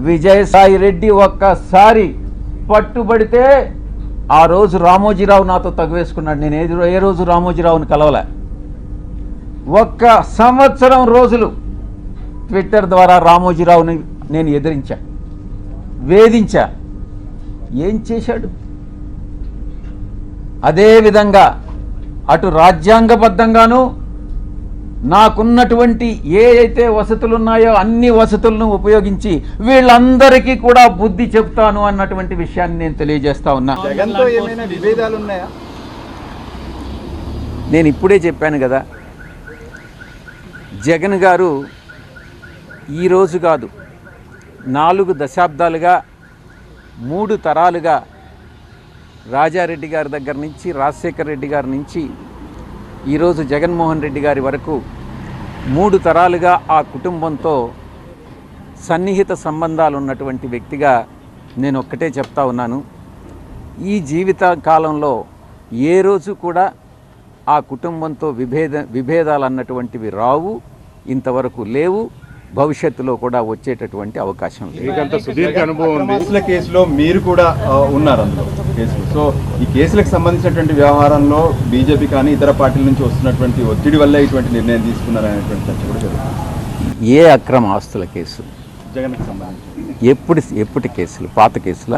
విజయసాయి రెడ్డి ఒక్కసారి పట్టుబడితే ఆ రోజు రామోజీరావు నాతో తగువేసుకున్నాడు. నేను ఏది ఏ రోజు రామోజీరావుని కలవలే. ఒక్క సంవత్సరం రోజులు ట్విట్టర్ ద్వారా రామోజీరావుని నేను ఎదిరించా. వేధించా. ఏం చేశాడు? అదేవిధంగా అటు రాజ్యాంగబద్ధంగాను నాకున్నటువంటి ఏ అయితే వసతులు ఉన్నాయో అన్ని వసతులను ఉపయోగించి వీళ్ళందరికీ కూడా బుద్ధి చెప్తాను అన్నటువంటి విషయాన్ని నేను తెలియజేస్తా ఉన్నా. నేను ఇప్పుడే చెప్పాను కదా జగన్ గారు ఈరోజు కాదు నాలుగు దశాబ్దాలుగా మూడు తరాలుగా రాజారెడ్డి గారి దగ్గర నుంచి రాజశేఖర్ రెడ్డి గారి నుంచి ఈరోజు జగన్మోహన్ రెడ్డి గారి వరకు మూడు తరాలుగా ఆ కుటుంబంతో సన్నిహిత సంబంధాలు ఉన్నటువంటి వ్యక్తిగా నేను ఒక్కటే చెప్తా ఉన్నాను. ఈ జీవిత కాలంలో ఏ రోజు కూడా ఆ కుటుంబంతో విభేద విభేదాలు అన్నటువంటివి రావు ఇంతవరకు లేవు. భవిష్యత్తులో కూడా వచ్చేటటువంటి అవకాశం లేదు. మీకంత సుదీర్ఘ అనుభవం ఉంది. కేసుల కేసులో మీరు కూడా ఉన్నారు అందులో కేసులు. సో ఈ కేసులకు సంబంధించినటువంటి వ్యవహారంలో బీజేపీ కానీ ఇతర పార్టీల నుంచి వస్తున్నటువంటి ఒత్తిడి వల్ల ఇటువంటి నిర్ణయం తీసుకున్నారనేటువంటి చర్చ కూడా జరుగుతుంది. ఏ అక్రమ ఆస్తుల కేసు? జగన్కి సంబంధించి ఎప్పుడు ఎప్పటి కేసులు? పాత కేసుల.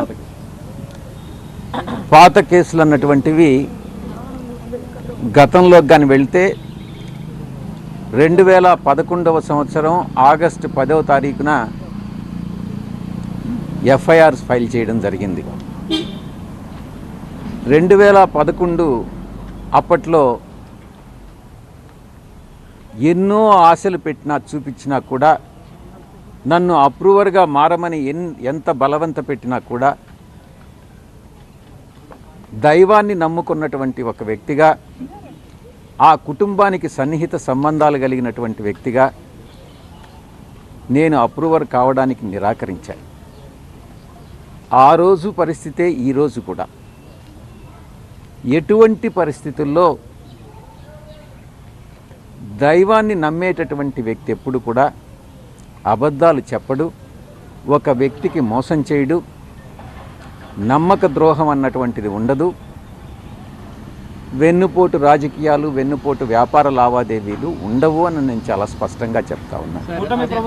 పాత కేసులు అన్నటువంటివి గతంలోకి కానీ వెళ్తే రెండు వేల పదకొండవ సంవత్సరం ఆగస్టు పదవ తారీఖున ఎఫ్ఐఆర్స్ ఫైల్ చేయడం జరిగింది. రెండు వేల పదకొండు అప్పట్లో ఎన్నో ఆశలు పెట్టినా చూపించినా కూడా నన్ను అప్రూవర్గా మారమని ఎన్ ఎంత బలవంత పెట్టినా కూడా దైవాన్ని నమ్ముకున్నటువంటి ఒక వ్యక్తిగా ఆ కుటుంబానికి సన్నిహిత సంబంధాలు కలిగినటువంటి వ్యక్తిగా నేను అప్రూవర్ కావడానికి నిరాకరించాను ఆ రోజు పరిస్థితే ఈరోజు కూడా. ఎటువంటి పరిస్థితుల్లో దైవాన్ని నమ్మేటటువంటి వ్యక్తి ఎప్పుడు కూడా అబద్ధాలు చెప్పడు ఒక వ్యక్తికి మోసం చేయడు నమ్మక ద్రోహం అన్నటువంటిది ఉండదు. వెన్నుపోటు రాజకీయాలు వెన్నుపోటు వ్యాపార లావాదేవీలు ఉండవు అని నేను చాలా స్పష్టంగా చెప్తా ఉన్నాను